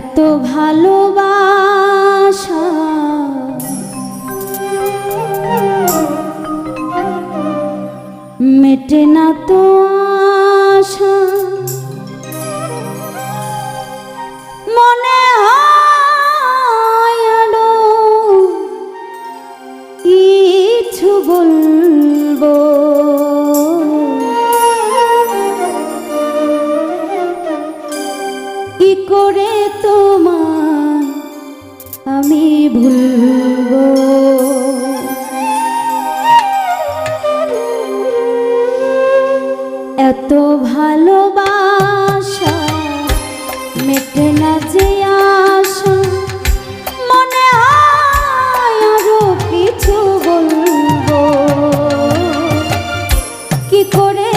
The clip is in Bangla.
এত ভালোবাসা। মেটে না যে আশা কিছু বলব। কি করে